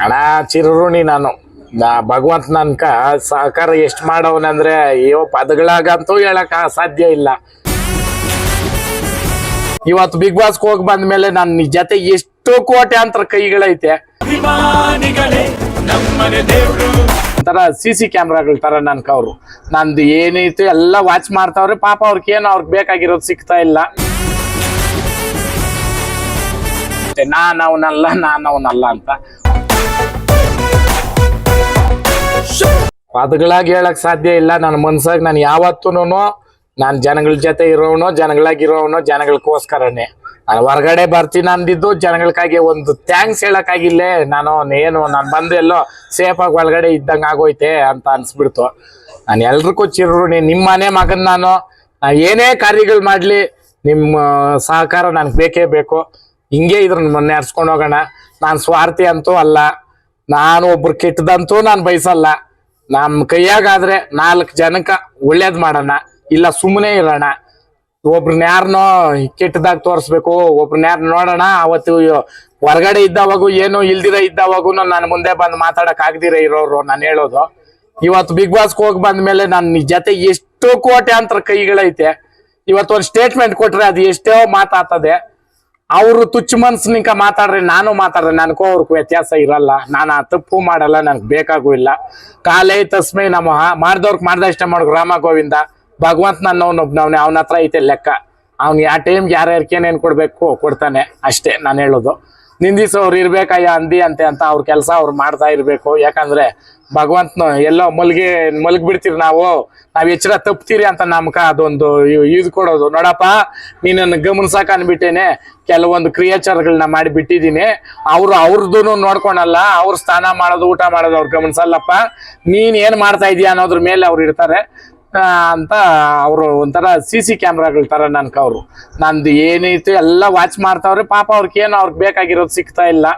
ಹಣ ಚಿರುರುಣಿ ನಾನು. ನಾ ಭಗವಂತ ನನ್ಕ ಸಹಕಾರ ಎಷ್ಟು ಮಾಡವನಂದ್ರೆ ಅಯ್ಯೋ ಪದಗಳಾಗಂತೂ ಹೇಳಕ್ ಸಾಧ್ಯ ಇಲ್ಲ. ಇವತ್ತು ಬಿಗ್ ಬಾಸ್ ಹೋಗಿ ಬಂದ್ಮೇಲೆ ನನ್ನ ಜೊತೆ ಎಷ್ಟು ಅಂತರ ಕೈಗಳೈತೆ. ಒಂಥರ ಸಿ ಸಿ ಕ್ಯಾಮ್ರಾಗಳ ತರ ನನ್ಕ ಅವ್ರು. ನಂದು ಏನೈತೆ ಎಲ್ಲ ವಾಚ್ ಮಾಡ್ತಾವ್ರೆ ಪಾಪ ಅವ್ರಿಗೆ ಏನು ಅವ್ರಿಗೆ ಬೇಕಾಗಿರೋದು ಸಿಗ್ತಾ ಇಲ್ಲ. ನಾನು ಅವನಲ್ಲ ನಾನು ಅವನಲ್ಲ ಅಂತ. ಪದಗಳಾಗಿ ಹೇಳಕ್ ಸಾಧ್ಯ ಇಲ್ಲ. ನನ್ನ ಮನ್ಸಾಗ ನಾನು ಯಾವತ್ತೂನು ನಾನು ಜನಗಳ ಜೊತೆ ಇರೋನು ಜನಗಳಾಗಿರೋನು ಜನಗಳಿಗೋಸ್ಕರನೇ. ನಾನು ಹೊರಗಡೆ ಬರ್ತೀನಿ ಅಂದಿದ್ದು ಜನಗಳಿಗಾಗಿ ಒಂದು ಥ್ಯಾಂಕ್ಸ್ ಹೇಳಕ್ಕಾಗಿಲ್ಲ ನಾನು, ಏನು, ನಾನು ಬಂದು ಎಲ್ಲೋ ಆಗಿ ಒಳಗಡೆ ಇದ್ದಂಗೆ ಆಗೋಯ್ತೆ ಅಂತ ಅನ್ಸ್ಬಿಡ್ತು. ನಾನು ಎಲ್ರಿಗೂ ಚಿರುಣಿ ನಿಮ್ಮ ಮನೆ ಮಗನ್ ನಾನು. ಏನೇ ಕಾರ್ಯಗಳು ಮಾಡಲಿ, ನಿಮ್ಮ ಸಹಕಾರ ನನಗೆ ಬೇಕೇ ಬೇಕು. ಹಿಂಗೆ ಇದ್ರನ್ನ ನೆಡ್ಸ್ಕೊಂಡು ಹೋಗೋಣ. ನಾನು ಸ್ವಾರ್ಥಿ ಅಂತೂ ಅಲ್ಲ. ನಾನು ಒಬ್ರು ಕೆಟ್ಟದಂತೂ ನಾನು ಬಯಸಲ್ಲ. ನಮ್ಮ ಕೈಯಾಗಾದ್ರೆ ನಾಲ್ಕು ಜನಕ್ಕೆ ಒಳ್ಳೇದು ಮಾಡೋಣ. ಇಲ್ಲ ಸುಮ್ಮನೆ ಇರೋಣ. ಒಬ್ರನ್ನ ಯಾರನ್ನೋ ಕೆಟ್ಟದಾಗ ತೋರಿಸ್ಬೇಕು, ಒಬ್ರನ್ನ ಯಾರು ನೋಡೋಣ. ಅವತ್ತು ಹೊರಗಡೆ ಇದ್ದವಾಗೂ ಏನು ಇಲ್ದಿರ ಇದ್ದವಾಗೂ ನಾನು ಮುಂದೆ ಬಂದು ಮಾತಾಡಕ್ ಆಗದಿರ ಇರೋರು ನಾನು ಹೇಳೋದು. ಇವತ್ತು ಬಿಗ್ ಬಾಸ್ಗೆ ಹೋಗಿ ಬಂದ್ಮೇಲೆ ನನ್ನ ಜೊತೆ ಎಷ್ಟು ಕೋಟ್ಯಾಂತರ ಕೈಗಳೈತೆ. ಇವತ್ತು ಒಂದು ಸ್ಟೇಟ್ಮೆಂಟ್ ಕೊಟ್ರೆ ಅದು ಎಷ್ಟೋ ಮಾತಾಡ್ತದೆ ಅವರು ತುಚ್ಚ ಮನ್ಸಿನಿಂಕ ಮಾತಾಡ್ರೆ, ನಾನು ಮಾತಾಡ್ರಿ ನನಗೂ ಅವ್ರಿಗೆ ವ್ಯತ್ಯಾಸ ಇರಲ್ಲ. ನಾನು ಆ ತಪ್ಪು ಮಾಡಲ್ಲ ನನಗೆ ಬೇಕಾಗೂ ಇಲ್ಲ. ಕಾಲೇ ತಸ್ಮೈ ನಮಃ. ಮಾಡ್ದವ್ರಿಗೆ ಮಾಡೋದು ರಾಮ ಗೋವಿಂದ. ಭಗವಂತ ನನ್ನ ಒಬ್ನವ್ನೆ ಅವನ ಹತ್ರ ಐತೆ ಲೆಕ್ಕ. ಅವ್ನು ಯಾವ ಟೈಮ್ಗೆ ಯಾರ್ಯಾರಿಗೆ ಏನೇನು ಕೊಡಬೇಕು, ಕೊಡ್ತಾನೆ. ಅಷ್ಟೇ ನಾನು ಹೇಳೋದು. ನಿಂದಿಸೋರು ಇರ್ಬೇಕಯ್ಯ, ಅಂದಿ ಅಂತೆ ಅಂತ ಅವ್ರ ಕೆಲಸ ಅವ್ರು ಮಾಡ್ತಾ ಇರಬೇಕು. ಯಾಕಂದ್ರೆ ಭಗವಂತನ ಎಲ್ಲೋ ಮಲ್ಗಿ ಮಲ್ಗಿ ಬಿಡ್ತೀರಿ ನಾವು. ನಾವ್ ಎಚ್ಚರ ತಪ್ತೀರಿ ಅಂತ ನಮ್ಕ ಅದೊಂದು ಇದು ಕೊಡೋದು. ನೋಡಪ್ಪ ನೀನನ್ನು ಗಮನಿಸಕ್ ಅನ್ಬಿಟ್ಟೇನೆ, ಕೆಲವೊಂದು ಕ್ರಿಯೇಚರ್ಗಳನ್ನ ಮಾಡಿ ಬಿಟ್ಟಿದ್ದೀನಿ. ಅವ್ರು ಅವ್ರದ್ದು ನೋಡ್ಕೊಳಲ್ಲ ಅವ್ರ ಸ್ನಾನ ಮಾಡೋದು, ಊಟ ಮಾಡೋದು ಅವ್ರು ಗಮನಿಸಲ್ಲಪ್ಪ. ನೀನ್ ಏನ್ ಮಾಡ್ತಾ ಇದೀಯ ಅನ್ನೋದ್ರ ಮೇಲೆ ಅವ್ರು ಇರ್ತಾರೆ. ಅಂತ ಅವರು ಒಂಥರ ಸಿ ಸಿ ಕ್ಯಾಮ್ರಾಗಳ ತರ ನನ್ಕ ಅವ್ರು. ನಂದು ಏನೈತೆ ಎಲ್ಲ ವಾಚ್ ಮಾಡ್ತಾವ್ರೆ, ಪಾಪ ಅವ್ರಿಗೆ ಏನು ಅವ್ರಿಗೆ ಬೇಕಾಗಿರೋದು ಸಿಗ್ತಾ ಇಲ್ಲ.